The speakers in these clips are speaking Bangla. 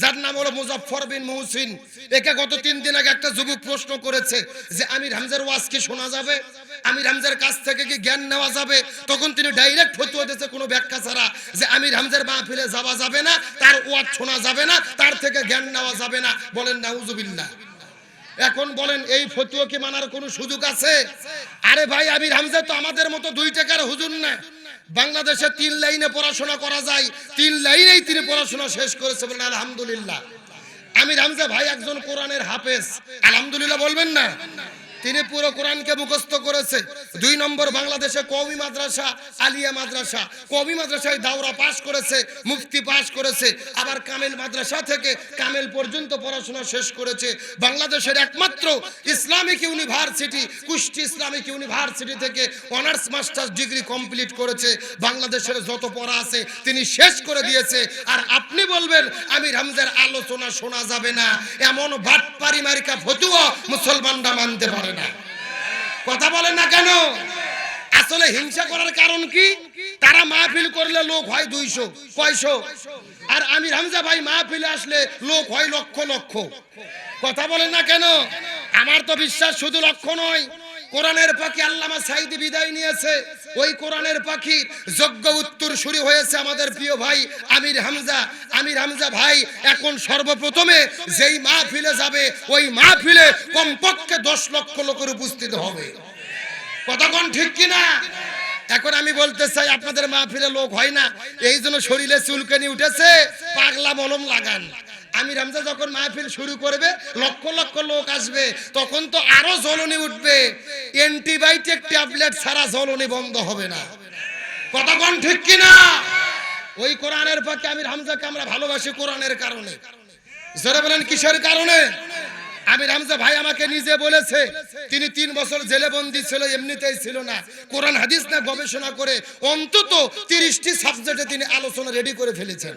যার নাম হলো মুজফর বিন মহসিন। একে গত তিন দিন আগে একটা যুবক প্রশ্ন করেছে যে, আমির হামজার ওয়াজ কি শোনা যাবে? আমির হামজার কাছ থেকে কি জ্ঞান নেওয়া যাবে? তখন তিনি ডাইরেক্ট ফতুয়া দিয়েছে কোনো ব্যাখ্যা ছাড়া যে, আমির হামজার মাহফিলে যাওয়া যাবে না, তার ওয়াজ শোনা যাবে না, তার থেকে জ্ঞান নেওয়া যাবে না। বলেন, নাউজুবিল্লাহ। এখন বলেন, এই ফতুয়া কি মানার কোনো সুযোগ আছে? আরে ভাই, আমির হামজা তো আমাদের মতো দুই টাকার হুজুর না। বাংলাদেশে তিন লাইনে পড়াশোনা করা যায়, তিন লাইনেই তিনি পড়াশোনা শেষ করেছে বলেন আলহামদুলিল্লাহ। আমি রামজা ভাই একজন কোরআনের হাফেজ, আলহামদুলিল্লাহ বলবেন না? তিনি পুরো কোরআনকে মুখস্থ করেছে। দুই নম্বর বাংলাদেশে কওমি মাদ্রাসা, আলিয়া মাদ্রাসা। কওমি মাদ্রাসায় দাওরা পাশ করেছে, মুফতি পাশ করেছে। আবার কামেল মাদ্রাসা থেকে কামেল পর্যন্ত পড়াশোনা শেষ করেছে। বাংলাদেশের একমাত্র Islamic university, Kushtia Islamic university থেকে অনার্স মাস্টার্স ডিগ্রি কমপ্লিট করেছে। বাংলাদেশের যত পড়া আছে, তিনি শেষ করে দিয়েছে। আর আপনি বলবেন আমির হামজার আলোচনা শোনা যাবে না। এমন বাটপারি মারিকা ফতুয়া মুসলমানরা মানতে পারে না। কথা বলেন না কেন? আসলে হিংসা করার কারণ কি? তারা মাহফিল করলে লোক হয় দুইশো, কয়শো। আর আমি হামজা ভাই মাহফিলে আসলে লোক হয় লক্ষ লক্ষ। কথা বলেন না কেন? আমার তো বিশ্বাস শুধু লক্ষ নয় কোরআনের পাখি আল্লামা সাইদি বিদায় নিয়েছে। ওই কোরআনের পাখি যোগ্য উত্তর শুরু হয়েছে আমাদের প্রিয় ভাই আমির হামজা। আমির হামজা ভাই, এখন সর্বপ্রথমে যেই মাহফিলে যাবে, ওই মাহফিলে কমপক্ষে দশ লক্ষ লোকের উপস্থিত হবে। কতক্ষণ ঠিক কিনা? এখন আমি বলতে চাই, আপনাদের মাহফিলে লোক হয় না। এই জন্য শরীরে চুলকানি উঠেছে, পাগলা মলম লাগান। আমি রামজা যখন মাহফিল শুরু করবে, লক্ষ লক্ষ লোক আসবে, তখন তো আরও জ্বলনি উঠবে। অ্যান্টিবায়োটিক ট্যাবলেট ছাড়া জ্বলনি বন্ধ হবে না। কতক্ষণ ঠিক কিনা? ওই কোরআনের পক্ষে আমি হামজাকে আমরা ভালোবাসি কোরআনের কারণে। জোরে বলেন, কিসের কারণে? আমি রামজা ভাই আমাকে নিজে বলেছে, তিনি তিন বছর জেলে বন্দি ছিল, এমনিতেই ছিল না। কোরআন, হাদিস না গবেষণা করে অন্তত তিরিশটি সাবজেক্টে তিনি আলোচনা রেডি করে ফেলেছেন।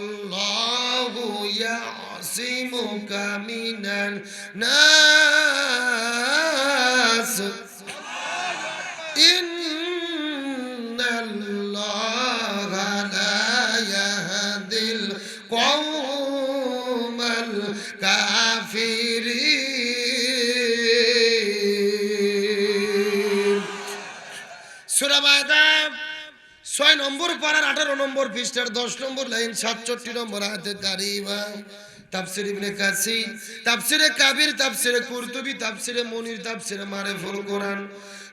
يعصمك من الناس إن الله لا يهدي القوم الكافرين সূরা বায়দা ছয় নম্বর পাড়ার আঠারো নম্বর পৃষ্ঠার দশ নম্বর লাইন সাতষট্টি নম্বর হাতে কারিবা তাফসির ইবনে কাসির তাফসিরে কাবির তাফসিরে কুরতুবি তাফসিরে মুনির তাফসিরে মারিফুল কোরআন।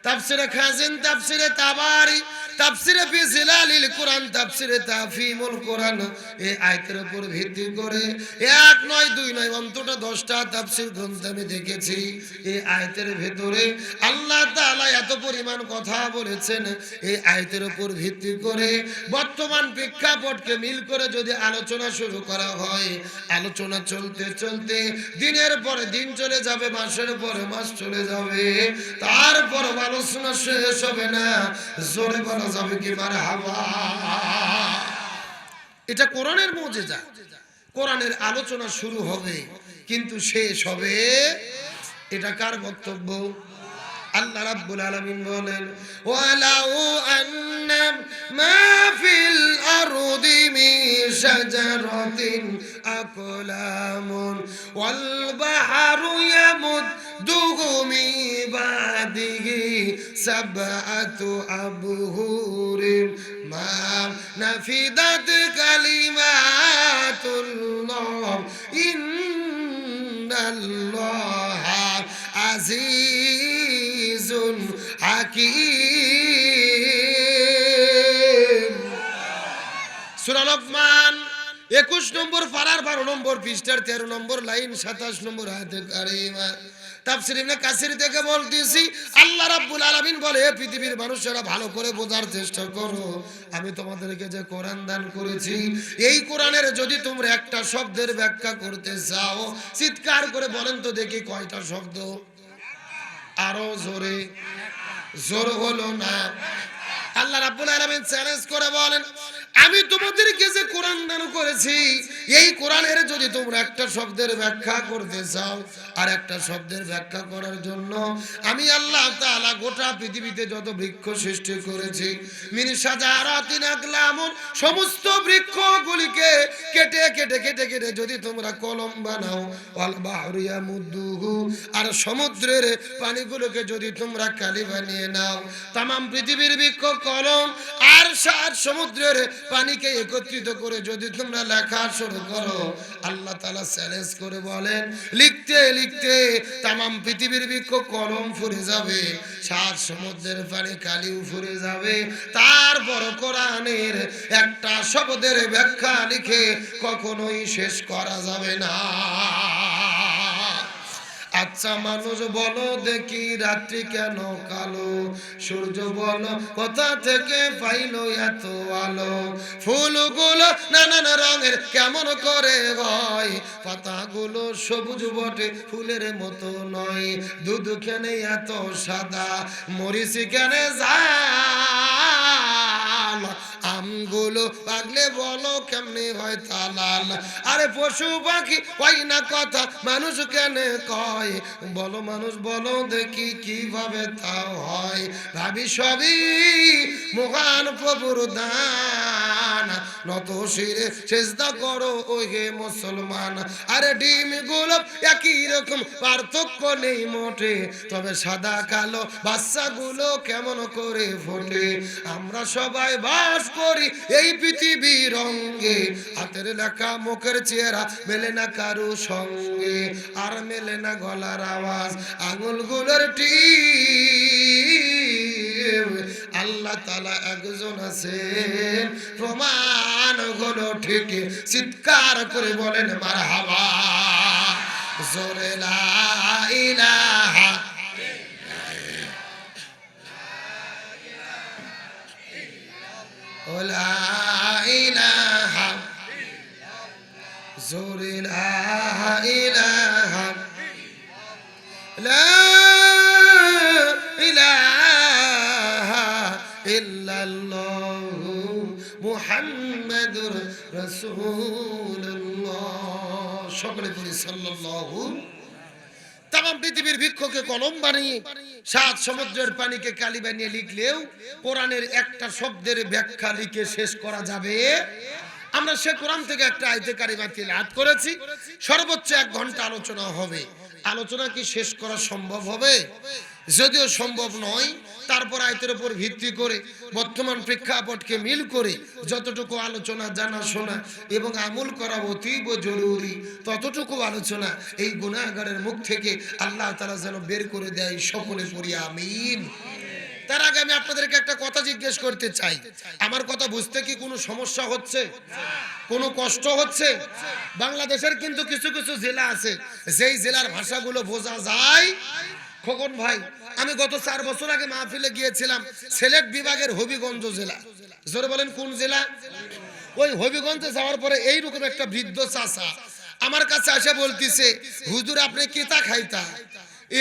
তাফসিরে খাজিন, তাফসিরে তাবারি, তাফসিরে ফি জিলালিল কোরআন, তাফসিরে তাফহিমুল কোরআন। এই আয়াতের উপর ভিত্তি করে এক নয়, দুই নয়, অন্তত দশটা তাফসির গ্রন্থ আমি দেখেছি। এই আয়াতের ভেতরে আল্লাহ তাআলা এত পরিমাণ কথা বলেছেন। এই আয়াতের উপর ভিত্তি করে বর্তমান প্রেক্ষাপটকে মিল করে যদি আলোচনা শুরু করা হয়, আলোচনা চলতে চলতে দিনের পরে দিন চলে যাবে, মাসের পরে মাস চলে যাবে, তারপর আলোচনা শেষ হবে না। জোরে বলা, যাবে কি মার হাওয়া এটা কোরআনের মজেজা। কোরআনের আলোচনা শুরু হবে, কিন্তু শেষ হবে, এটা কার বক্তব্য? আল্লাহ রাব্বুল আলামিন বলেন, ওয়ালাউ আন্না মা ফিল আরদি মিন শাজারাতিন আকলামুন, ওয়াল বাহরু ইয়ামুদ্দুহু মিন বাদিহি সাবআতু আবহুরিন মা নাফিদাত কালিমাতুল্লাহ ইন্নাল্লাহা আজিজুন হাকিম সূরা লোকমান 21 একুশ নম্বর পাড়ার বারো নম্বর পৃষ্ঠার তেরো নম্বর লাইন, সাতাশ নম্বর হাতে থেকে বলতেছি, আল্লাহ রাব্বুল বলে পৃথিবীর মানুষেরা ভালো করে বোঝার চেষ্টা করো। আমি তোমাদেরকে যে কোরআন দান করেছি, এই কোরআনের যদি তোমরা একটা শব্দের ব্যাখ্যা করতে চাও, চিৎকার করে বলেন তো দেখি কয়টা শব্দ। আরও জোরে জোর হলো না। আল্লাহ রাব্বুল আলামিন চ্যালেঞ্জ করে বলেন আমি তোমাদেরকে যে কোরআন দান করেছি, এই কোরআনের যদি তোমরা একটা শব্দের ব্যাখ্যা করতে চাও আর একটা শব্দের ব্যাখ্যা করার জন্য, আমি আল্লাহ তাআলা গোটা পৃথিবীতে যত বৃক্ষ সৃষ্টি করেছি, মিনি সাজারাতিন আকলামুন, সমস্ত বৃক্ষগুলিকে কেটে কেটে কেটে কেটে যদি তোমরা কলম বানাও, ওয়াল বাহরু ইয়ামুদ্দুহু, আর সমুদ্রের পানিগুলোকে যদি তোমরা কালি বানিয়ে নাও, তামাম পৃথিবীর বৃক্ষ, কলম আর সাত সমুদ্রের পানিকে একত্রিত করে যদি তোমরা লেখা শুরু করো, আল্লাহ তালা চ্যালেঞ্জ করে বলেন, লিখতে লিখতে তামাম পৃথিবীর বৃক্ষ কলম ফুরে যাবে, সার সমুদ্রের পানি কালিও ফুরে যাবে। তারপর কোরআনের একটা শব্দের ব্যাখ্যা লিখে কখনোই শেষ করা যাবে না। আচ্ছা মানুষ বলো দেখি রাত্রি কেন কালো? সূর্য বলো, কোথা থেকে পাইলো এত আলো? ফুলগুলো নানান রঙের, কেমন করে হয়? পাতাগুলো সবুজ বটে, ফুলের মতো নয়। দুধ কেনে এত সাদা, মরিচি কেনে জাল আমগুলো পাগলে বলো কেমনে হয় তালাল আরে পশু পাখি, ওই না কথা, মানুষ কেন কয়? বলো মানুষ, বলো দেখি কীভাবে তা হয়। ভাবি সবই মহান প্রভুর দান। নত শিরে চেষ্টা করো ওই হে মুসলমান। আরে ডিমগুলো একই রকম, পার্থক্য নেই মোটে। তবে সাদা কালো বাচ্চাগুলো কেমন করে ফোটে? আমরা সবাই বাস করি এই পৃথিবীর রঙ্গে হাতের লেখা, মুখের চেহারা মেলে না কারও সঙ্গে। আর মেলে না গলার আওয়াজ, আঙুলগুলোর টি আল্লাহ তালা একজন আছেন। প্রমাণগুলো ঠিক। চিৎকার করে বলেন মার হাবা জোরে ইলাহা লা ইলাহা জোরে লা ইলাহা সকলে পৃথিবীর বৃক্ষকে কলম বানিয়ে, সাত সমুদ্রের পানিকে বানিয়ে লিখলেও একটা শব্দের ব্যাখ্যা লিখে শেষ করা যাবে। আমরা সে কোরআন থেকে একটা আইতে কারিমা তিলাওয়াত করেছি। সর্বোচ্চ এক ঘণ্টা আলোচনা হবে। আলোচনা কি শেষ করা সম্ভব হবে? যদিও সম্ভব নয় তারপর আয়তের উপর ভিত্তি করে বর্তমান প্রেক্ষাপটকে মিল করে যতটুকু আলোচনা জানা শোনা এবং আমল করা অতীব জরুরি, ততটুকু আলোচনা এই গুণাগারের মুখ থেকে আল্লাহ তালা যেন বের করে দেয় সকলে পড়ি, আমিন। তার আগে আমি আপনাদেরকে একটা কথা জিজ্ঞেস করতে চাই। আমার কথা বুঝতে কি কোনো সমস্যা হচ্ছে? কোনো কষ্ট হচ্ছে? বাংলাদেশের কিন্তু কিছু কিছু জেলা আছে, যেই জেলার ভাষাগুলো বোঝা যায় খোকন ভাই, আমি গত চার বছর আগে মাহফিলে গিয়েছিলাম, সিলেট বিভাগের হবিগঞ্জ জেলা। জোরে বলেন, কোন জেলা? ওই হবিগঞ্জে যাওয়ার পরে এইরকম একটা বৃদ্ধ চাষা আমার কাছে এসে বলতিছে, হুজুর, আপনি কেতা খাইতা?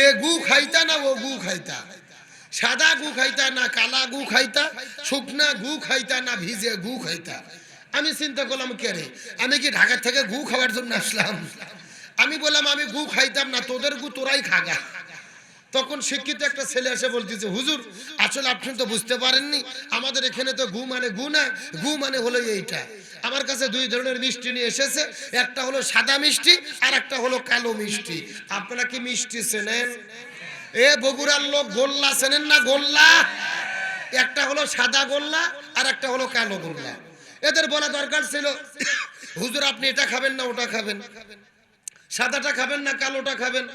এ গু খাইতা না ও গু খাইতা? সাদা গু খাইতা না কালা গু খাইতা? শুকনা গু খাইতা না ভিজে গু খাইতা? আমি চিন্তা করলাম, কে রে? আমি কি ঢাকা থেকে গু খাওয়ার জন্য আসলাম? আমি বললাম, আমি গু খাইতাম না, তোদের গু তোরাই খাগা। তখন শিক্ষিত একটা ছেলে এসে বলতেছে, হুজুর, আসলে আপনি তো বুঝতে পারেননি, আমাদের এখানে তো গু মানে গু না, গু মানে হলো এইটা। আমার কাছে দুই ধরনের মিষ্টি নিয়ে এসেছে, একটা হলো সাদা মিষ্টি আর একটা হলো কালো মিষ্টি। আপনারা কি মিষ্টি চেনেন? এ বগুড়ার লোক গোল্লা চেনেন না গোল্লা? একটা হলো সাদা গোল্লা আর একটা হলো কালো গোল্লা। এদের বলা দরকার ছিল, হুজুর, আপনি এটা খাবেন না, ওটা খাবেন। সাদাটা খাবেন না কালোটা খাবেন?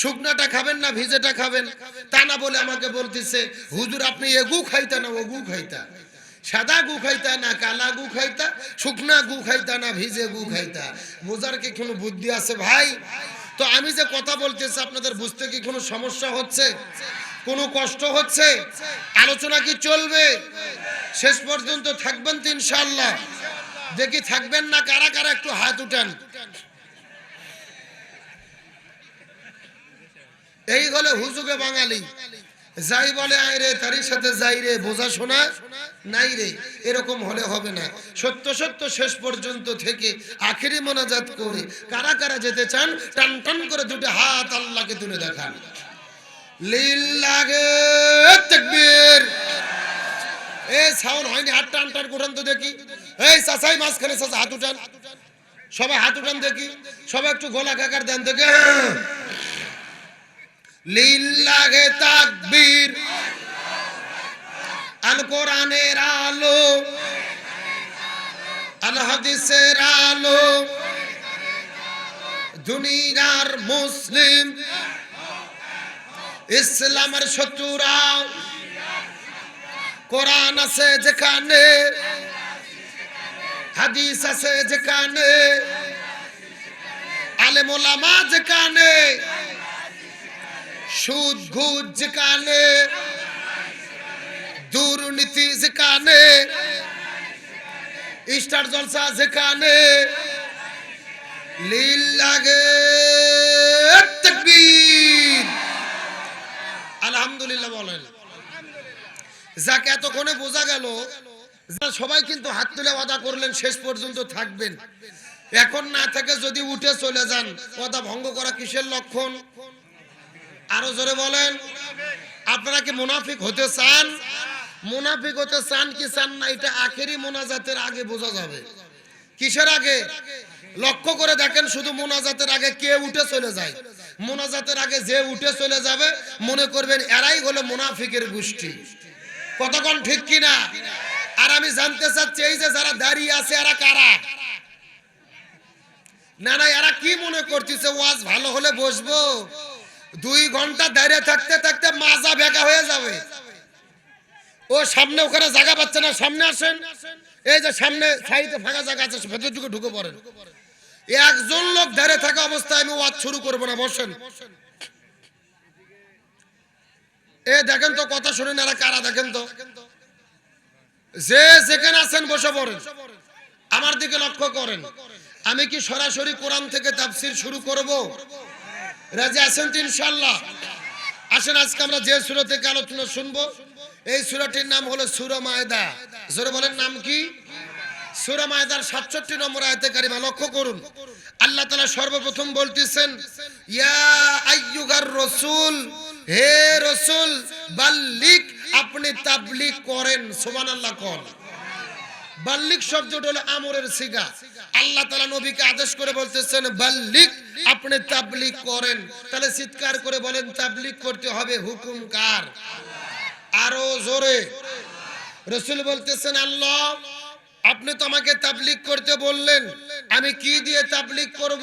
শুকনাটা খাবেন না ভিজেটা খাবেন? তা না বলে আমাকে বলতেছে, হুজুর, আপনি এগু খাইতা না ওগু খাইতা? সাদা গু খাইতা না, কালা গু খাইতা? শুকনা গু খাইতা না, ভিজে গু খাইতা? বোঝার কি কোনো বুদ্ধি আছে ভাই? তো আমি যে কথা বলতেছি, আপনাদের বুঝতে কি কোনো সমস্যা হচ্ছে? কোনো কষ্ট হচ্ছে? আলোচনা কি চলবে? শেষ পর্যন্ত থাকবেন তো ইনশাল্লাহ দেখি থাকবেন না, কারা কারা একটু হাত উঠান। এই হলে হুজুগে বাঙালি। যাই বলে, আয় রে, তারই সাথে যাই রে, বোঝা শোনা? নাই রে, এরকম হলে হবে না। সত্য সত্য, শেষ পর্যন্ত থেকে আখেরি মোনাজাত করে কারা কারা যেতে চান, টান টান করে দুটো হাত আল্লাহকে তুলে দেখান। এই সাউন্ড হয়নি, হাত টান টান তো দেখি। এই চাচাই হাত উঠান। সবাই হাত উঠান দেখি। সবাই একটু গলা কাকার দেন দেখে। লিল্লাহে তাকবীর। আল কোরআনের আলো, আল হাদিসের আলো, দুনিয়ার মুসলিম, ইসলামের শত্রুরা কোরআন আছে যেখানে, হাদিস আছে যেখানে, আলেম ওলামা যেখানে সুদ ঘুষ যেখানে দুর্নীতি যেখানে স্টার জলসা যেখানে লীল লাগে আলহামদুলিল্লাহ বলেন। যাকে, এতক্ষণে বোঝা গেল সবাই কিন্তু হাত তুলে ওয়াদা করলেন, শেষ পর্যন্ত থাকবেন। এখন না থেকে যদি উঠে চলে যান, ওয়াদা ভঙ্গ করা কিসের লক্ষণ? আরও জোরে বলেন। আপনারা কি মুনাফিক হতে চান? মুনাফিক হতে চান কি চান না, এটা আখেরি মোনাজাতের আগে বোঝা যাবে। কিসের আগে? লক্ষ্য করে দেখেন, শুধু মোনাজাতের আগে কে উঠে চলে যায়। মোনাজাতের আগে যে উঠে চলে যাবে, মনে করবেন এরাই হলো মুনাফিকের গোষ্ঠী। কতক্ষণ ঠিক কিনা? আর আমি জানতে চাচ্ছি, এই যে যারা দাঁড়িয়ে আছে, এরা কারা? না না, এরা কি মনে করতেছে? ওয়াজ ভালো হলে বসবো? দুই ঘণ্টা দাঁড়িয়ে থাকতে থাকতে মাজা বেকা হয়ে যাবে। ও সামনে ওখানে জায়গা পাচ্ছে না, সামনে আসেন। এই যে সামনে সাইডে ফাঁকা জায়গা আছে, ভেতর দিকে ঢুকে পড়েন। একজন লোক দাঁড়িয়ে থাকা অবস্থায় আমি ওয়াজ শুরু করব না, বসেন। এ, দেখেন তো কথা শুনেন, এরা কারা দেখেন তো? যে যেখানে আছেন বসে পড়েন। আমার দিকে লক্ষ্য করেন। আমি কি সরাসরি কোরআন থেকে তাফসির শুরু করব? রাজি আছেন তো ইনশাল্লাহ আসেন, আজকে আমরা যে সুরা থেকে আলোচনা শুনব, এই সুরাটির নাম হলো সুরা মায়দা। জোরে বলেন, নাম কি? সুরা মায়দার সাতষট্টি নম্বর আয়তে কারিমা, লক্ষ্য করুন। আল্লাহ তালা সর্বপ্রথম বলতেছেন, ইয়া আইয়ুগার রসুল, হে রসুল, বাল্লিক, আপনি তাবলিক করেন। সুবান আল্লাহ কর বাল্লিক শব্দটা হলো আমরের সিগা। আল্লাহ তালা নবীকে আদেশ করে বলতেছেন, বাল্লিক, আপনি তাবলিক করেন। তাহলে চিৎকার করে বলেন তাবলিক করতে হবে হুকুম কার? আরও জোরে। রসুল বলতেছেন, আল্লাহ, আপনি তো আমাকে তাবলিক করতে বললেন, আমি কি দিয়ে তাবলিক করব?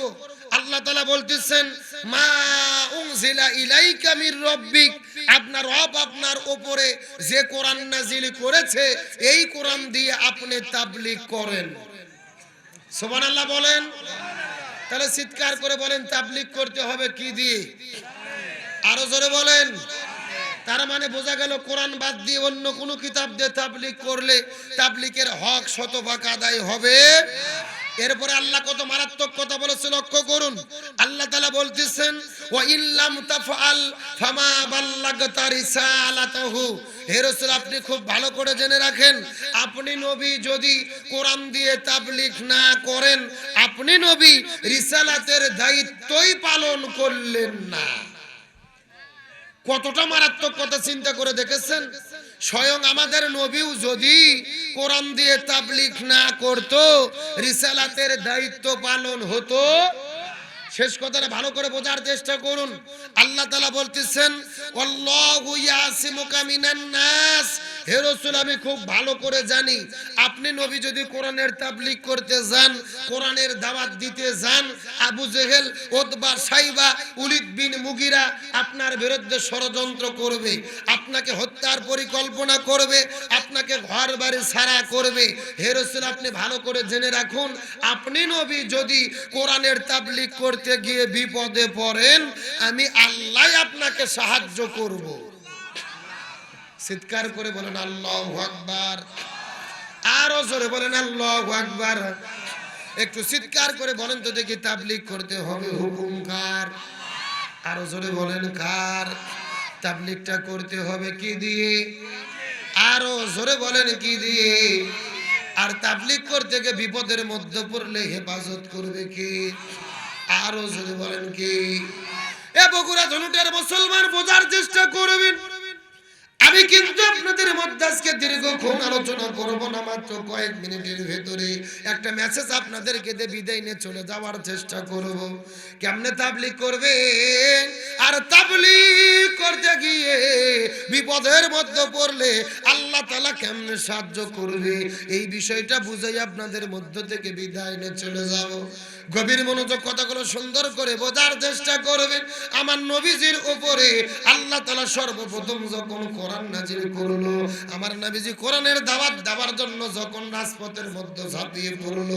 আল্লাহ তালা বলতেছেন, মা উনজিলা ইলাইকা রব্বিক। আপনার রব আপনার উপরে যে কোরআন নাজিল করেছে, এই কোরআন দিয়ে আপনি তাবলিক করেন। সুবহানাল্লাহ বলেন। তাহলে চিৎকার করে বলেন তাবলিক করতে হবে কি দিয়ে? আরও জোরে বলেন। তার মানে বোঝা গেল কোরআন বাদ দিয়ে অন্য কোনো কিতাব দিয়ে তাবলিক করলে তাবলিকের হক শতভাগ আদায় হবে। এরপরে আল্লাহ কত মারাত্মক কথা বলেছে লক্ষ্য করুন। আল্লাহ তাআলা বলতেছেন ওয়া ইল্লাম তাফআল ফামা বাল্লাগতা রিসালাতাহু। হে রাসূল, আপনি খুব ভালো করে জেনে রাখেন, আপনি নবী যদি কোরআন দিয়ে তাবলিক না করেন, আপনি নবী রিসালাতের দায়িত্বই পালন করলেন না। কতটা মারাত্মক কথা চিন্তা করে দেখেছেন? স্বয়ং আমাদের নবীও যদি কোরআন দিয়ে তাবলিক না করত, রিসালাতের দায়িত্ব পালন হতো। শেষ কথাটা ভালো করে বোঝার চেষ্টা করুন। আল্লাহ তালা বলতেছেন নাস। হে রসুল, আমি খুব ভালো করে জানি। আপনি নবী যদি কোরআনের তাবলিগ করতে যান, কোরআনের দাওয়াত দিতে যান, আবু জেহেল, ওতবা, সাইবা, উলিদ বিন মুগিরা আপনার বিরুদ্ধে ষড়যন্ত্র করবে, আপনাকে হত্যার পরিকল্পনা করবে, আপনাকে ঘর বাড়ি ছাড়া করবে। হে রসুল, আপনি ভালো করে জেনে রাখুন, আপনি নবী যদি কোরআনের তাবলিগ করতে গিয়ে বিপদে পড়েন, আমি আল্লাহ আপনাকে সাহায্য করব। চিৎকার করে বলেন, আল্লাহ আকবার। আরও জোরে বলেন, আল্লাহ আকবার। একটু চিৎকার করে বলেন তো দেখি তাবলিগ করতে হবে, হুকুম কার? আরও জোরে বলেন, কার? তাবলিগটা করতে হবে কি দিয়ে? আরও জোরে বলেন, কি দিয়ে? আর তাবলিগ করতে গিয়ে বিপদের মধ্যে পড়লে হেফাজত করবে কি? আরও জোরে বলেন, কি? এ বগুড়া ধনুটের মুসলমান বোঝার চেষ্টা করবেন। আমি কিন্তু আপনাদের মধ্যে আজকে দীর্ঘক্ষণ আলোচনা করব না, মাত্র কয়েক মিনিটের ভেতরে। একটা মেসেজ আপনাদেরকে দিয়ে বিদায় নিয়ে চলে যাওয়ার চেষ্টা করব। কেমনে তাবলিগ করবে আর তাবলিগ করতে গিয়ে বিপদের মধ্যে পড়লে আল্লাহ তালা কেমনে সাহায্য করবে? এই বিষয়টা বুঝাই আপনাদের মধ্য থেকে বিদায় নিয়ে চলে যাব। গভীর মনোযোগ কথাগুলো সুন্দর করে বোঝার চেষ্টা করবেন। আমার নবীজির উপরে আল্লাহ তালা সর্বপ্রথম যখন কোরআন নাজির করল, আমার নবীজি কোরআনের দাওয়াত দেওয়ার জন্য যখন রাজপথের মধ্যে ঝাঁপিয়ে পড়ল,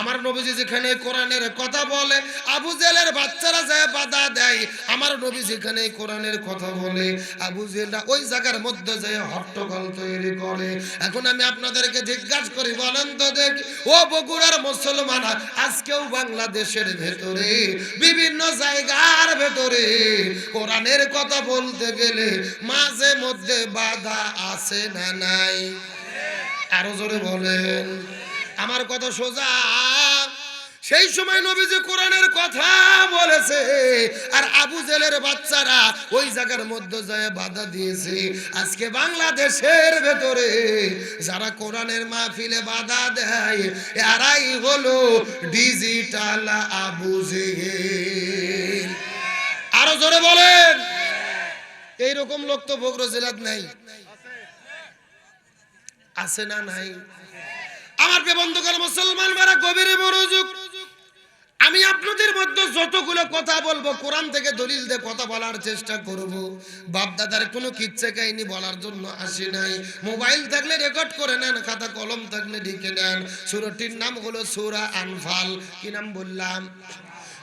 আমার নবীজি যেখানে কোরআনের কথা বলে, আবু জেলের বাচ্চারা যায় বাধা দেয়, আমার নবী যেখানে কোরআনের কথা বলে, আবু জেলরা ওই জায়গার মধ্যে যায় হট্টগোল তৈরি করে। এখন আমি আপনাদেরকে জিজ্ঞাসা করি, বলেন তো দেখ, ও বগুড়ার মুসলমান, আজকেও বাংলাদেশের ভেতরে, বিভিন্ন জায়গার ভেতরে কোরআনের কথা বলতে গেলে মাঝে মধ্যে বাধা আছে না নাই? আরও জোরে বলেন। আমার কথা সোজা। সেই সময় নবীজি কোরআনের কথা বলেছে, আর আবু জেলের বাচ্চারা ওই জায়গার মধ্যে যায় বাধা দিয়েছে। আজকে বাংলাদেশের ভেতরে যারা কোরআনের মাহফিলে বাধা দেয়, এরাই হলো ডিজিটাল আবু জেহেল। আরও জোরে বলেন। এইরকম লোক তো বগুড়া জেলাত নাই। আছে না নাই? আমার বন্ধুগণ, মুসলমান মারা গভীরে মনোযোগ। আমি আপনাদের মধ্যে যতগুলো কথা বলব, কোরআন থেকে দলিল দিয়ে কথা বলার চেষ্টা করব। বাপ দাদার কোনো কিচ্ছা কাহিনী বলার জন্য আসি নাই। মোবাইল থাকলে রেকর্ড করে নেন, খাতা কলম থাকলে লিখে নেন। সুরটির নাম হলো সুরা আনফাল। কি নাম বললাম?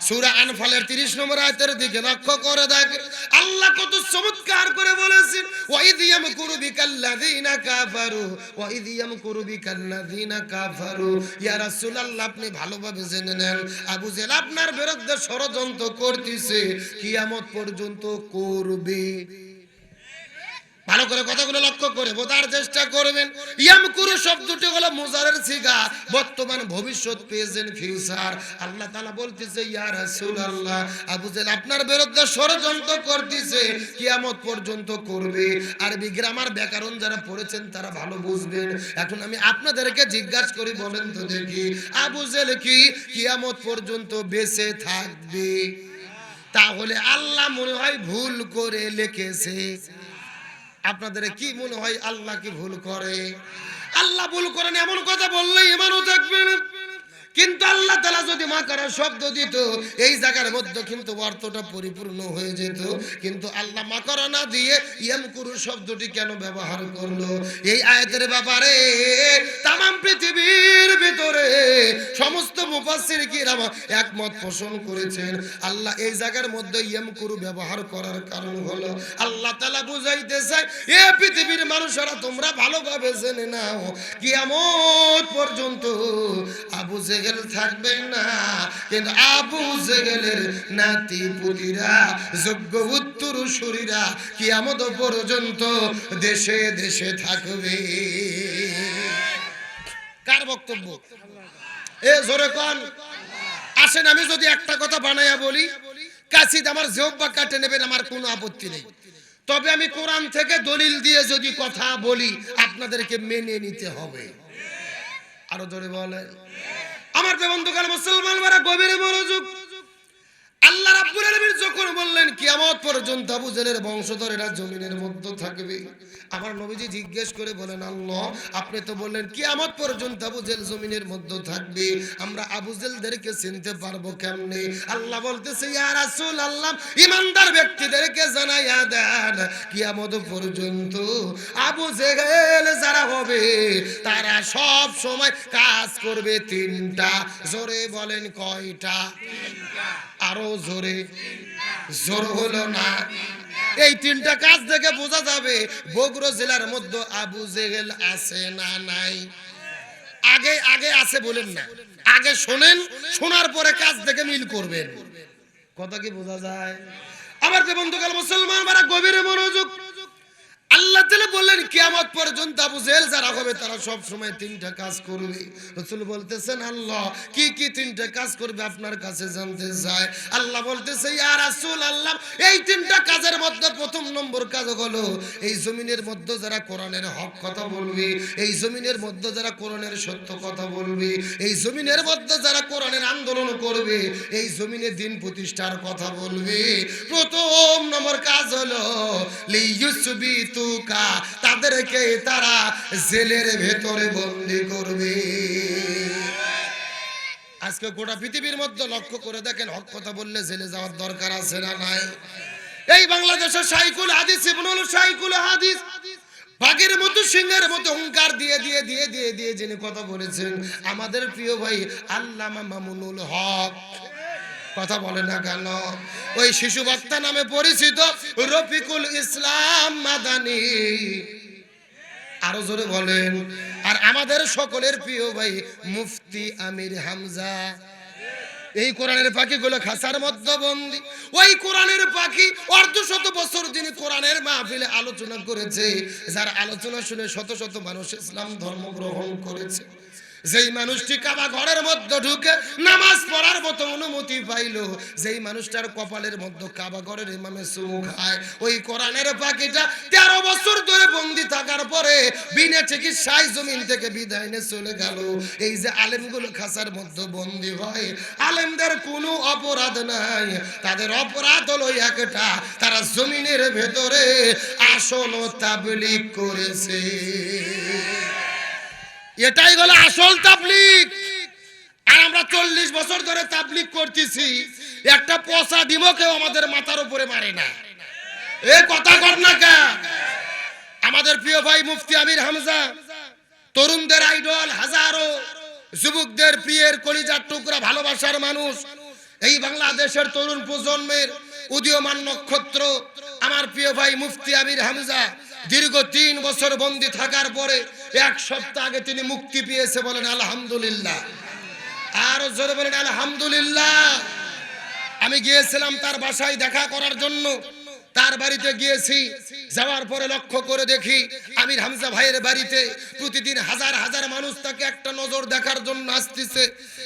সূরা আনফালের 30 নম্বর আয়াতের দিকে লক্ষ্য করে দেখ। আল্লাহ কত চমৎকার করে বলেছেন ওয়াইদ ইয়ামকুরু বিকাল্লাযিনা কাফারু ওয়াইদ ইয়ামকুরু বিকাল্লাযিনা কাফারু। ইয়া রাসূলুল্লাহ, আপনি ভালোভাবে জেনে নেন। আবু জেল আপনার বিরুদ্ধে ষড়যন্ত্র করতেছে, কিয়ামত পর্যন্ত করবে। ভালো করে কথাগুলো লক্ষ্য করে বোঝার চেষ্টা করবেন। ইয়ামকুরু শব্দটি হলো মুজারের সিগা। বর্তমান ভবিষ্যৎ প্রেজেন্ট ফিউচার। আল্লাহ তাআলা বলতেছে, ইয়া রাসূলুল্লাহ, আবু জেল আপনার বিরুদ্ধে ষড়যন্ত্র করতেছে, কিয়ামত পর্যন্ত করবে। আরবি গ্রামার ব্যাকরণ যারা পড়েছেন তারা ভালো বুঝবেন। এখন আমি আপনাদেরকে জিজ্ঞাসা করি, বলেন তো দেখি, আবু জেল কি কিয়ামত পর্যন্ত বেঁচে থাকবে? তাহলে আল্লাহ মনে হয় ভুল করে লিখেছে। আপনাদের কি মনে হয় আল্লাহ কি ভুল করে? আল্লাহ ভুল করেন, এমন কথা বললে ইমানও থাকবে না। কিন্তু আল্লাহ তালা যদি মা করার শব্দ দিত, এই জায়গার মধ্যে কিন্তু অর্থটা পরিপূর্ণ হয়ে যেত। কিন্তু আল্লাহ মা করা না দিয়ে ইয়াম কুরু শব্দটি কেন ব্যবহার করল? এই আয়াতের ব্যাপারে তাম পৃথিবীর ভিতরে সমস্ত মুফাসসির কিরাম একমত পোষণ করেছেন। আল্লাহ এই জায়গার মধ্যে ইয়াম কুরু ব্যবহার করার কারণ হলো, আল্লাহ তালা বুঝাইতে চায়, এ পৃথিবীর মানুষেরা তোমরা ভালোভাবে জেনে নাও, কিয়ামত পর্যন্ত আবু জেগেল থাকবে না। কিন্তু আবু জেগেলের নাতি পুতিরা যোগ্য উত্তর শরীরা কিয়ামত পর্যন্ত দেশে দেশে থাকবে। কার বক্তব্য? এ জোরে কন। আসেন, আমি যদি একটা কথা বানাইয়া বলি কাছিদ আমার জেব্বা কাটে নেবেন, আমার কোনো আপত্তি নেই। তবে আমি কোরআন থেকে দলিল দিয়ে যদি কথা বলি, আপনাদেরকে মেনে নিতে হবে। আরও জোরে বলেন। আমার বন্ধুকাল মুসলমান গভীরে মনোযোগ আল্লাহ রাব্বুল আলামিন যখন বললেন, কিয়ামত পর্যন্ত আবু জেলের বংশধরেরা জমিনের মধ্যে থাকবে। আমার নবীজি জিজ্ঞেস করে বলেন, আল্লাহ, আপনি তো বললেন, কিয়ামত পর্যন্ত আবু জেল জমিনের মধ্যে থাকবে। আমরা আবু জেলদেরকে চিনতে পারব কেমনে? আল্লাহ বলতেছে, ইয়া রাসূল আল্লাহ ইমানদার ব্যক্তিদেরকে জানাইয়া দেন, কিয়ামত পর্যন্ত আবু জেহেল যারা হবে, তারা সব সময় কাজ করবে তিনটা। জোরে বলেন কয়টা? আরও জোরে। জোর হলো না। এই তিনটা কাজ দেখে বোঝা যাবে বগুড়া জেলার মধ্যে আবু জেহেল আছে না নাই। আগে আগে আছে বলেন না। আগে শোনেন, শোনার পরে কাজ দেখে মিল করবেন। কথা কি বোঝা যায়? আবার যে বন্ধুকাল মুসলমান মারা গভীরে মনোযোগ আল্লাহ তাআলা বললেন কিয়ামত পর্যন্ত আবু জেহেল যারা হবে, তারা সব সময় তিনটা কাজ করবে। রাসূল বলতেছেন, আল্লাহ, কি কি তিনটা কাজ করবে আপনার কাছে জানতে চায় আল্লাহ বলতেছে, ইয়া রাসূল আল্লাহ এই তিনটা কাজের মধ্যে প্রথম নম্বর কাজ হলো, এই জমিনের মধ্যে যারা কোরআনের হক কথা বলবে, এই জমিনের মধ্যে যারা কোরআনের সত্য কথা বলবে, এই জমিনের মধ্যে যারা কোরআনের আন্দোলন করবে, এই জমিনে দিন প্রতিষ্ঠার কথা বলবে। প্রথম নম্বর কাজ হলো লিইউসবিতুকা তাদেরকে তারা জেলের ভেতরে বন্দি করবে। আজকে গোটা পৃথিবীর মধ্যে লক্ষ্য করে দেখেন, হক কথা বললে জেলে যাওয়ার দরকার আছে না নাই? এই বাংলাদেশের সাইকুল হাদিস, ইবনুল সাইকুল হাদিস, বাঘের মতো, সিংহের মতো হুঙ্কার দিয়ে দিয়ে দিয়ে দিয়ে দিয়ে যিনি কথা বলেছেন। আমাদের প্রিয় ভাই আল্লামা মামুনুল হক। কথা বলে না কেন? ওই শিশু বক্তা নামে পরিচিত রফিকুল ইসলাম মাদানী। আরও জোরে বলেন। আর আমাদের সকলের প্রিয় ভাই মুফতি আমির হামজা। এই কোরআনের পাখিগুলো খাসার মধ্যে বন্দি ওই কোরআনের পাখি অর্ধ শত বছর যিনি কোরআনের মাহফিলে আলোচনা করেছে, যার আলোচনা শুনে শত শত মানুষ ইসলাম ধর্ম গ্রহণ করেছে। যেই মানুষটি কাবা ঘরের মধ্যে ঢুকে নামাজ পড়ার মতো অনুমতি পাইলো, যেই মানুষটার কপালের মধ্যে কাবা ঘরের ইমামে চুমু খায় ওই কোরআনের পাখিটা তেরো বছর ধরে বন্দি থাকার পরে বিনা চিকিৎসায় জমিন থেকে বিদায় নিয়ে চলে গেল। এই যে আলেমগুলো খাসার মধ্যে বন্দি হয়, আলেমদের কোনো অপরাধ নাই। তাদের অপরাধ হলো একটা, তারা জমিনের ভেতরে আসন তাবলিক করেছে। এটাই হলো আসল তাবলিক আর আমরা চল্লিশ বছর ধরে তাবলিক করতেছি। একটা পচা ডিমও কেউ আমাদের মাথার উপরে মারে না। এ কথা কর না কে? আমাদের প্রিয় ভাই মুফতি আমির হামজা, তরুণদের আইডল হাজারো, যুবকদের প্রিয়ের কলিজার টুকরা ভালোবাসার মানুষ। এই বাংলাদেশের তরুণ প্রজন্মের উদীয়মান নক্ষত্র আমার প্রিয় ভাই মুফতি আমির হামজা। দীর্ঘ তিন বছর বন্দি থাকার পরে এক সপ্তাহ আগে তিনি মুক্তি পেয়েছে বলেন আলহামদুলিল্লাহ। আর জোরে বলেন আলহামদুলিল্লাহ। আমি গিয়েছিলাম তার বাসায় দেখা করার জন্য। তার বাড়িতে গিয়েছি। যাওয়ার পরে লক্ষ্য করে দেখি আমির হামজা ভাইয়ের বাড়িতে প্রতিদিন হাজার হাজার মানুষ তাকে একটা নজর দেখার জন্য আসতেছে।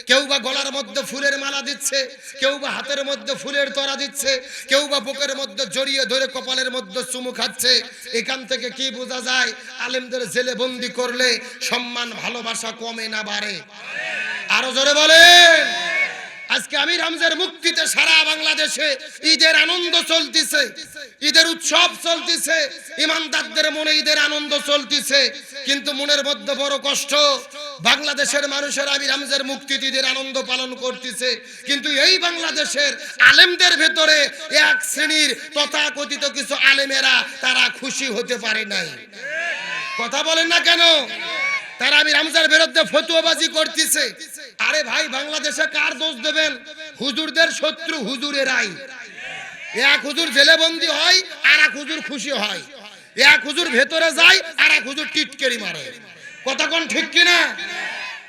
কেউ বা গলার মধ্যে ফুলের মালা দিচ্ছে, কেউ বা হাতের মধ্যে ফুলের তরা দিচ্ছে, কেউ বা বুকের মধ্যে জড়িয়ে ধরে কপালের মধ্যে চুমু খাচ্ছে। এখান থেকে কি বোঝা যায়? আলেমদের জেলে বন্দি করলে সম্মান ভালোবাসা কমে না বাড়ে। আরও জোরে বলেন। আজকে আমির হামজার মুক্তিতে সারা বাংলাদেশে ঈদের আনন্দ চলতেছে, ঈদের উৎসব চলতেছে, ইমানদারদের মনে ঈদের আনন্দ চলতেছে, কিন্তু মনের মধ্যে বড় কষ্ট, বাংলাদেশের মানুষের আমির হামজার মুক্তি ঈদের আনন্দ পালন করতেছে, কিন্তু এই বাংলাদেশের আলেমদের ভেতরে এক শ্রেণির তথাকথিত কিছু আলেমেরা তারা খুশি হতে পারে নাই। কথা বলেন না কেন? তারা আমি রামজার বিরুদ্ধে ফতুয়াবাজি করতেছে। আরে ভাই, বাংলাদেশে কার দোষ দেবেন? হুজুরদের শত্রু হুজুরেরাই। এক হুজুর জেলে বন্দি হয়, আর এক হুজুর খুশি হয়। এক হুজুর ভেতরে যায়, আর এক হুজুর টিটকেরি মারে। কতক্ষণ ঠিক কিনা?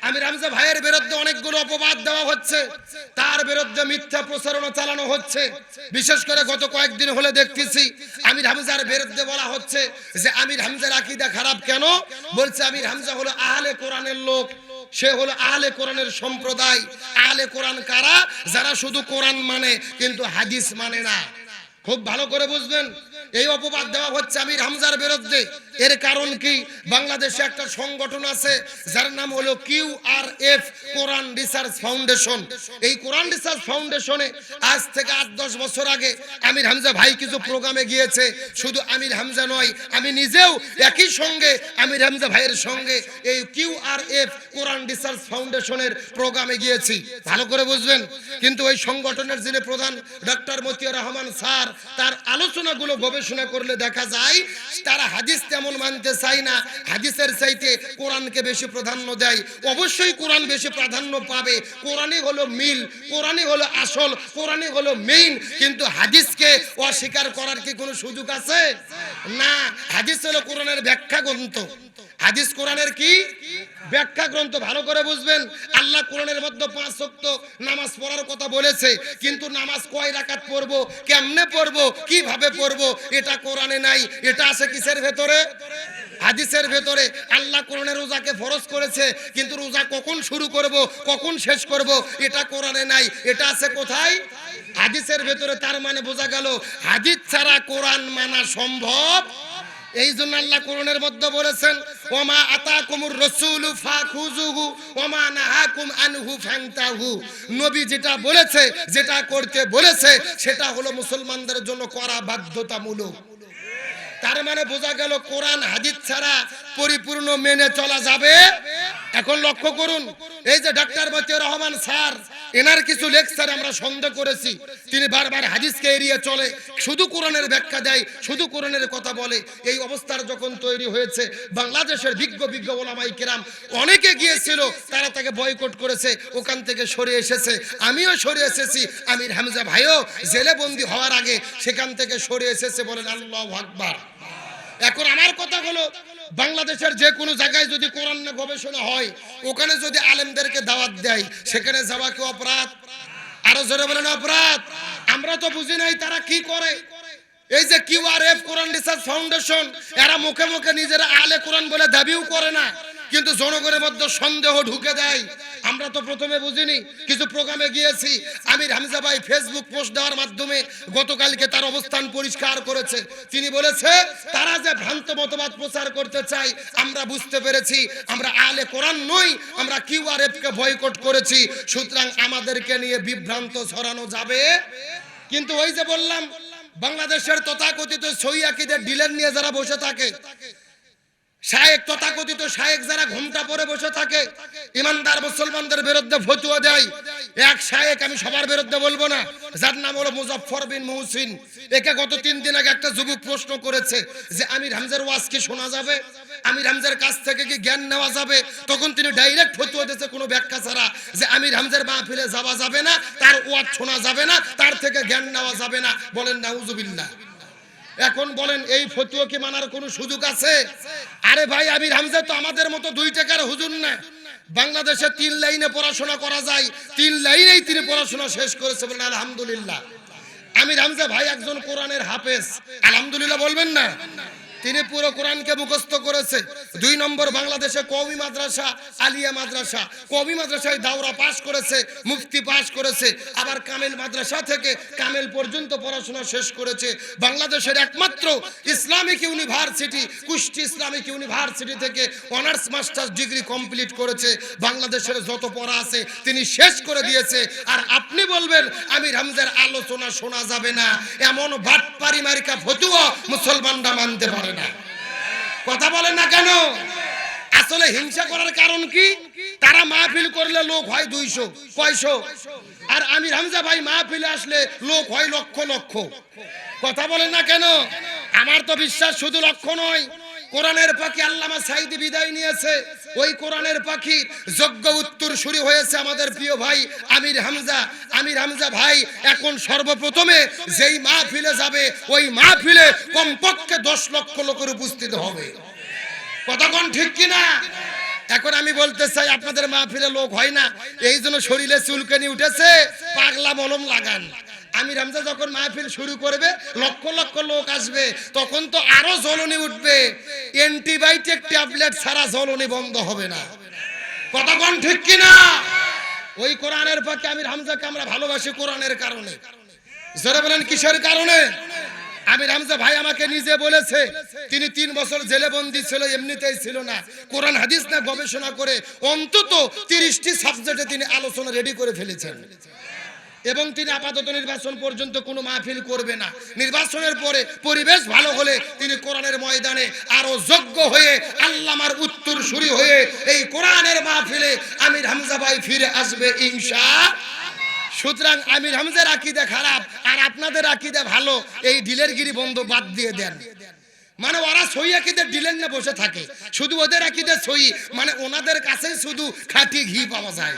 আমি রামজা ভাইয়ের বিরুদ্ধে অনেকগুলো অপবাদ দেওয়া হচ্ছে। তার বিরুদ্ধে মিথ্যা প্রচারণা চালানো হচ্ছে। বিশেষ করে গত কয়েকদিন হলে দেখতেছি আমির হামজার বিরুদ্ধে বলা হচ্ছে যে আমির হামজার আকিদা খারাপ কেন? বলছে আমির হামজা হলো আহলে কোরআনের লোক। সে হলো আহলে কোরআনের সম্প্রদায়। আহলে কোরআন কারা? যারা শুধু কোরআন মানে কিন্তু হাদিস মানে না। খুব ভালো করে বুঝবেন। এই অপবাদ দেওয়া হচ্ছে আমির হামজার বিরুদ্ধে। এর কারণ কি? বাংলাদেশে একটা সংগঠন আছে, যার নাম হলো Q R F Quran research foundation. এই কোরআন রিসার্চ ফাউন্ডেশনে আজ থেকে আট দশ বছর আগে আমির হামজা ভাই কিছু প্রোগ্রামে গিয়েছে। শুধু আমির হামজা নয়, আমি নিজেও একই সঙ্গে আমির হামজা ভাইয়ের সঙ্গে এই Q R F Quran research ফাউন্ডেশনের প্রোগ্রামে গিয়েছি। ভালো করে বুঝবেন? কিন্তু ওই সংগঠনের যিনি প্রধান, ডক্টর মতিউর রহমান স্যার, তার আলোচনাগুলো গবেষণা করলে দেখা যায়, তারা হাদিস মানতে চাই না। হাদিসের চাইতে কোরআনকে বেশি প্রাধান্য দেয়। অবশ্যই কোরআন বেশি প্রাধান্য পাবে। কোরআনই হলো মিল, কোরআনই হলো আসল, কোরআনই হলো মেইন কিন্তু হাদিসকে অস্বীকার করার কি কোনো সুযোগ আছে? না। হাদিস হলো কোরআনের ব্যাখ্যা গ্রন্থ হাদিস কোরআনের কি? ব্যাখ্যা গ্রন্থ ভালো করে বুঝবেন। আল্লাহ কোরআনের মধ্যে পাঁচ শক্ত নামাজ পড়ার কথা বলেছে, কিন্তু নামাজ কয় রাকাত পড়ব, কেমনে পড়ব, কীভাবে পড়ব, এটা কোরআনে নাই, এটা আছে কিসের ভেতরে? হাদিসের ভেতরে। আল্লাহ কোরআনের রোজাকে ফরজ করেছে, কিন্তু রোজা কখন শুরু করব, কখন শেষ করব, এটা কোরআনে নাই, এটা আছে কোথায়? হাদিসের ভেতরে, তার মানে বোঝা গেল, হাদিস ছাড়া কোরআন মানা সম্ভব। এই জন্য আল্লাহ কোরআনের মধ্যে বলেছেন ওমা আতাকুমুর রাসূলু ফাখুজুহু ওমা নাহাকুম আনহু ফ্যাংতাহু নবী যেটা বলেছে, যেটা করতে বলেছে, সেটা হলো মুসলমানদের জন্য করা বাধ্যতামূলক। তার মানে বোঝা গেল কোরআন হাদিস ছাড়া পরিপূর্ণ মেনে চলা যাবে। এখন লক্ষ্য করুন, এই যে ডাক্তার মতিউর রহমান স্যার, এনার কিছু লেকচার আমরা সন্দেহ করেছি। তিনি বারবার হাদিসকে এড়িয়ে চলে, শুধু কোরআনের ব্যাখ্যা দেয়, শুধু কোরআনের কথা বলে। এই অবস্থার যখন তৈরি হয়েছে, বাংলাদেশের বিজ্ঞ বিজ্ঞ ওলামাই কেরাম অনেকে গিয়েছিল, তারা তাকে বয়কট করেছে, ওখান থেকে সরে এসেছে। আমিও সরে এসেছি, আমির হামজা ভাইও জেলে বন্দি হওয়ার আগে সেখান থেকে সরে এসেছে বলেন আল্লাহ আকবার। এখন আমার কথা হলো, বাংলাদেশের যে কোনো জায়গায় যদি কোরআন গবেষণা হয়, ওখানে যদি আলেমদেরকে দাওয়াত দেয়, সেখানে যাওয়া কি অপরাধ? আরও জোরে বলেন, অপরাধ। আমরা তো বুঝি নাই তারা কি করে। এই যে Q R F Quran research foundation, এরা মুখে মুখে নিজেরা আলে কোরআন বলে দাবিও করে না। কিন্তু জনগণের মধ্যে সন্দেহ ঢুকে দেয়। আমরা তো প্রথমে বুঝিনি, কিছু প্রোগ্রামে গিয়েছি। আমির হামজা ভাই ফেসবুক পোস্ট দেওয়ার মাধ্যমে গতকালকে তার অবস্থান পরিষ্কার করেছে। তিনি বলেছে, তারা যে ভ্রান্ত মতবাদ প্রচার করতে চাই আমরা বুঝতে পেরেছি। আমরা আলে কোরআন নই, আমরা কিউআরএফ কে বয়কট করেছি। সুতরাং আমাদেরকে নিয়ে বিভ্রান্ত ছড়ানো যাবে। কিন্তু ওই যে বললাম, বাংলাদেশের তথাকথিত সৈয়াকিদের ডিলের নিয়ে যারা বসে থাকে শায়েক তথাকথিত শায়েক যারা ঘুমটা পরে বসে থাকে, ইমানদার মুসলমানদের বিরুদ্ধে ফতুয়া দেয়। এক শায়েক আমি সবার বিরুদ্ধে বলব না। যার নাম হলো মুজাফফর বিন মহসিন। একে গত তিন দিন আগে একটা যুবক প্রশ্ন করেছে যে, আমির হামজার ওয়াজ কি শোনা যাবে? আমির হামজার কাছ থেকে কি জ্ঞান নেওয়া যাবে? তখন তিনি ডাইরেক্ট ফতুয়া দিয়েছে কোনো ব্যাখ্যা ছাড়া যে, আমির হামজার মাহফিলে যাওয়া যাবে না, তার ওয়াজ শোনা যাবে না, তার থেকে জ্ঞান নেওয়া যাবে না। বলেন, নাউজুবিল্লাহ। এখন বলেন, এই ফতুয়া কি মানার কোনো সুযোগ আছে? আরে ভাই আমির হামজা তো আমাদের মতো দুই টাকার হুজুর না। বাংলাদেশে তিন লাইনে পড়াশোনা করা যায়, তিন লাইনেই তিনি পড়াশোনা শেষ করেছে বলেন, আলহামদুলিল্লাহ। আমির হামজা ভাই একজন কোরআনের হাফেজ। আলহামদুলিল্লাহ বলবেন না? তিনি পুরো কোরআনকে মুখস্থ করেছে। দুই নম্বর বাংলাদেশে কওমি মাদ্রাসা, আলিয়া মাদ্রাসা। কওমি মাদ্রাসায় দাওরা পাশ করেছে, মুফতি পাশ করেছে। আবার কামেল মাদ্রাসা থেকে কামেল পর্যন্ত পড়াশোনা শেষ করেছে। বাংলাদেশের একমাত্র Islamic university, Kushtia Islamic university থেকে অনার্স মাস্টার্স ডিগ্রি কমপ্লিট করেছে। বাংলাদেশের যত পড়া আছে তিনি শেষ করে দিয়েছে। আর আপনি বলবেন আমির হামজার আলোচনা শোনা যাবে না। এমন বাটপারি মারিকা ফতুয়া মুসলমানরা মানতে পারে না। কথা বলে না কেন? আসলে হিংসা করার কারণ কি? তারা মাহফিল করলে লোক হয় দুইশো কয়শো আর আমি হামজা ভাই মাহফিলে আসলে লোক হয় লক্ষ লক্ষ। কথা বলে না কেন? আমার তো বিশ্বাস শুধু লক্ষ নয় কোরআনের পাখি আল্লামা সাইদি বিদায় নিয়েছে। ওই কোরআনের পাখি যোগ্য উত্তর শুরু হয়েছে আমাদের প্রিয় ভাই আমির হামজা। আমির হামজা ভাই, এখন সর্বপ্রথমে যেই মাহফিলে যাবে, ওই মাহফিলে কমপক্ষে দশ লক্ষ লোকের উপস্থিত হবে। কতক্ষণ ঠিক কিনা? এখন আমি বলতে চাই, আপনাদের মাহফিলে লোক হয় না। এই জন্য শরীরে চুলকানি উঠেছে, পাগলা মলম লাগান। আমি রামজা যখন মাহফিল শুরু করবে, লক্ষ লক্ষ লোক আসবে, তখন তো আরও জ্বলনি উঠবে। অ্যান্টিবায়োটিক ট্যাবলেট ছাড়া জ্বলনি বন্ধ হবে না। কতক্ষণ ঠিক কিনা? ওই কোরআনের পক্ষে আমি হামজাকে আমরা ভালোবাসি কোরআনের কারণে। জোরে বলেন, কিসের কারণে? আমির হামজা ভাই আমাকে নিজে বলেছে, তিনি তিন বছর জেলে বন্দি ছিল, এমনিতেই ছিল না। কোরআন, হাদিস না গবেষণা করে অন্তত তিরিশটি সাবজেক্টে তিনি আলোচনা রেডি করে ফেলেছেন। এবং তিনি আপাতত নির্বাচন পর্যন্ত কোনো মাহফিল করবে না। নির্বাচনের পরে পরিবেশ ভালো হলে তিনি কোরআনের ময়দানে আরও যোগ্য হয়ে আল্লামার উত্তর সুরি হয়ে এই কোরআনের মাহফিলে আমির হামজা ভাই ফিরে আসবে ইনশা। সুতরাং আমির হামজার আকিদা খারাপ আর আপনাদের আকিদা ভালো, এই ডিলের গিরি বন্ধ বাদ দিয়ে দেন। মানে ওরা সই আকিদের ডিলের না বসে থাকে। শুধু ওদের আকিদের সই মানে ওনাদের কাছে শুধু খাঁটি ঘি পাওয়া যায়।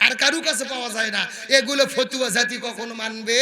আর কারু কাছে পাওয়া যায় না। এগুলো ফতুয়া জাতি কখনো মানবে?